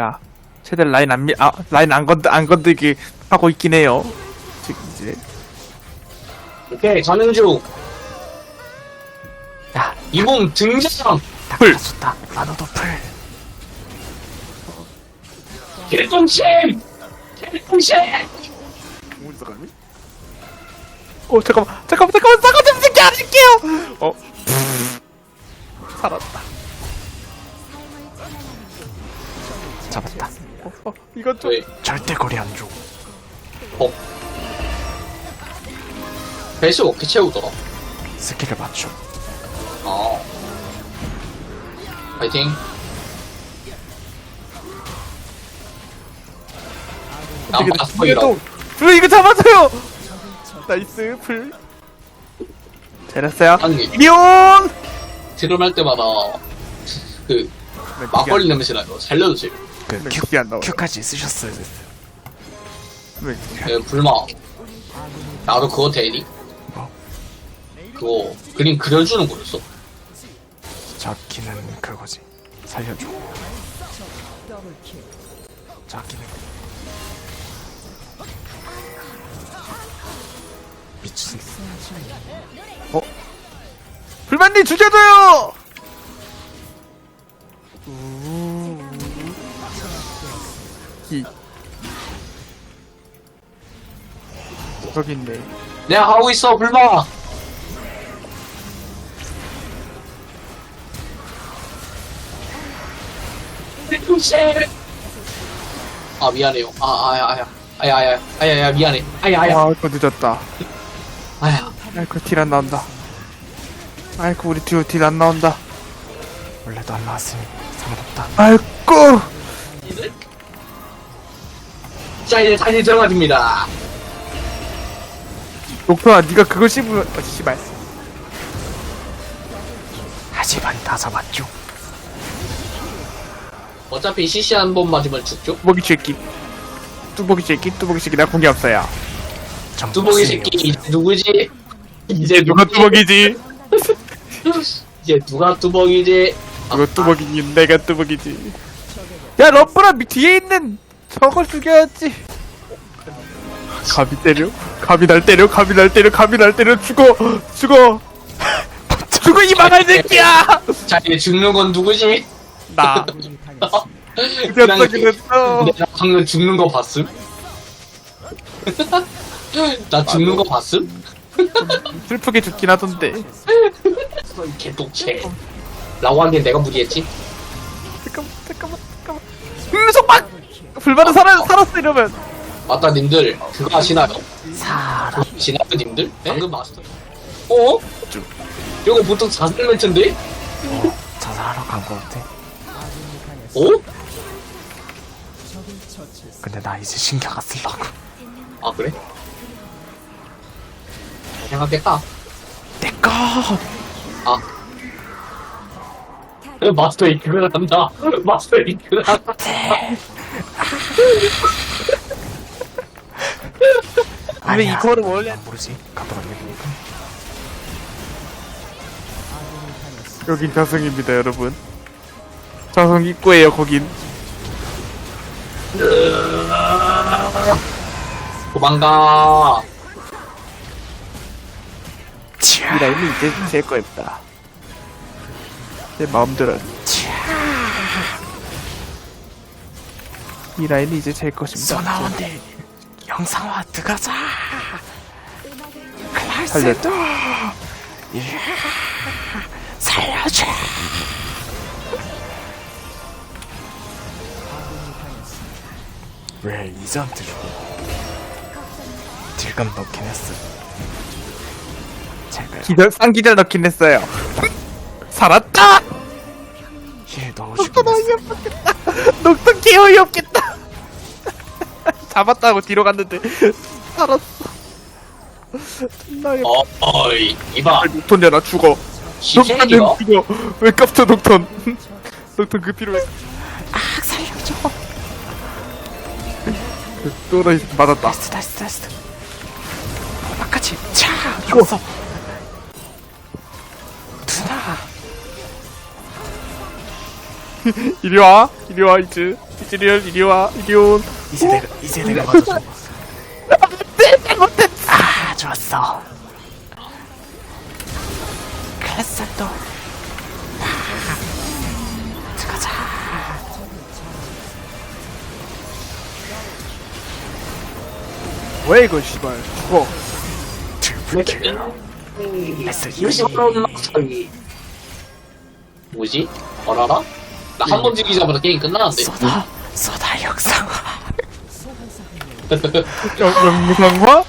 야, 최대한 라인 안, 미, 아, 라인 안 건드, 안 건들게 하고 있긴 해요. 지금 이제. 오케이, 가는 중. 야, 이몸 등장! 풀. 다 나노도 풀. 개똥침! 개똥침! 어, 잠깐만, 잠깐만, 잠깐만, 잠깐만, 좀 새끼 안 할게요! 어. 살았다. 잡았다. 어, 어, 이건 좀. 왜, 절대 거리 안 줘. 어. 배수 어떻게 채우더라? 스킬을 맞춰. 아. 파이팅. 난 되게 마스터이라고. 풀, 이거 잡아줘요! 나이스, 풀. 잘했어요. 아니, 미온! 드럼 할 때마다 그 막걸리 냄새 나요. 살려주세요. 그 네, 큐, 기안 나와요. 큐까지 쓰셨어요. 됐어요. 왜, 네, 불마. 나도 그거 되니? 뭐? 그거 그림 그려주는 거였어. 저기는 그거지. 살려줘. 저기는 미친. 불만님 주제도요! 이. 저기 있네. 내가 하고 있어, 불마. 아 미안해요. 아 아야 아야 아야 아야 아야 아야 미안해. 아야 아야 아, 이거 늦었다. 아야. 아이고, 딜안 나온다. 아이고, 우리 듀오 딜안 나온다. 원래도 안 나왔으니 상관없다. 아이고! 자 이제 다시 들어가줍니다. 녹토아, 니가 그걸 씹으면, 어, 씨발. 하지만 다 잡았죠. 어차피 CC 한 번 맞으면 죽죠. 뚜벅이 새끼. 뚜벅이 새끼, 뚜벅이 새끼, 나 공이 없어요. 전 뚜벅이 새끼. 이제 누구지? 이제 누가 뚜벅이지? 이제 누가 뚜벅이지? 누가 뚜벅이니? 내가 뚜벅이지. 야, 러브라 밑 뒤에 있는 저걸 죽여야지. 감이 때려? 감이 날 때려? 감이 날 때려? 감이 날 때려? 죽어! 죽어! 죽어, 이 망할 새끼야! 자 이제 죽는 건 누구지? 나. 그냥 그랬어, 그랬어. 내가 방금 죽는 거 봤음? 나 죽는 거 봤음? 슬프게 죽긴 하던데. 개독체 라고 하기엔 내가 무리했지? 잠깐만, 잠깐만, 잠깐만. 음, 속박! 불만은 살아, 살았어, 이러면. 맞다 님들 그거 아시나요? 사람. 아시나요 님들? 방금 마스터 어? 이거 보통 자살 멘트인데? 어, 자살하러 간 거 같아. 어? 근데 나 이제 신경 안 쓰려고. 아 그래? 생각했다 내꺼! 아 마스터이 그걸 한다 마스터이 그걸 한다 근데 아니야. 이거를 원래. 난 모르지. 얘기니까. 여긴 자성입니다, 여러분. 자성 입구에요, 거긴. 도망가 이 치아. 라인은 이제 제 거였다. 내 마음대로. 이 라인은 이제 제 것입니다. 소나원들 영상화 들어가자. 클라스도 예. 살려줘. 왜 이전트 줘? 딜금 넣긴 했어. 제발 기절, 쌍기절 넣긴 했어요. 했어. 어이없겠다. 녹턴 개 어이없겠다. 잡았다고 뒤로 갔는데 살았어. 존나 어이없 어, 어이 이봐 녹턴 내놔 죽어. 녹턴 죽어. 왜 깝쳐 녹턴. 녹턴 그 필요해. 아 살려줘. 또라이 맞았다. 나이스 나이스 나이스. 바깥이 차. 죽었어. 이리 와. 이리 와 이제. 찌리얼 이리 와 이리 온 이제 내가 이제 내가 맞아줘 아 좋았어 그랬어 또 들어가자 왜 이거 씨발 죽어 트리플킬 요시 막사기 뭐지? 어라라? 나 한번 죽이자마자 게임 끝나는데. 쏘다 쏘다 역상화. 영- 영상화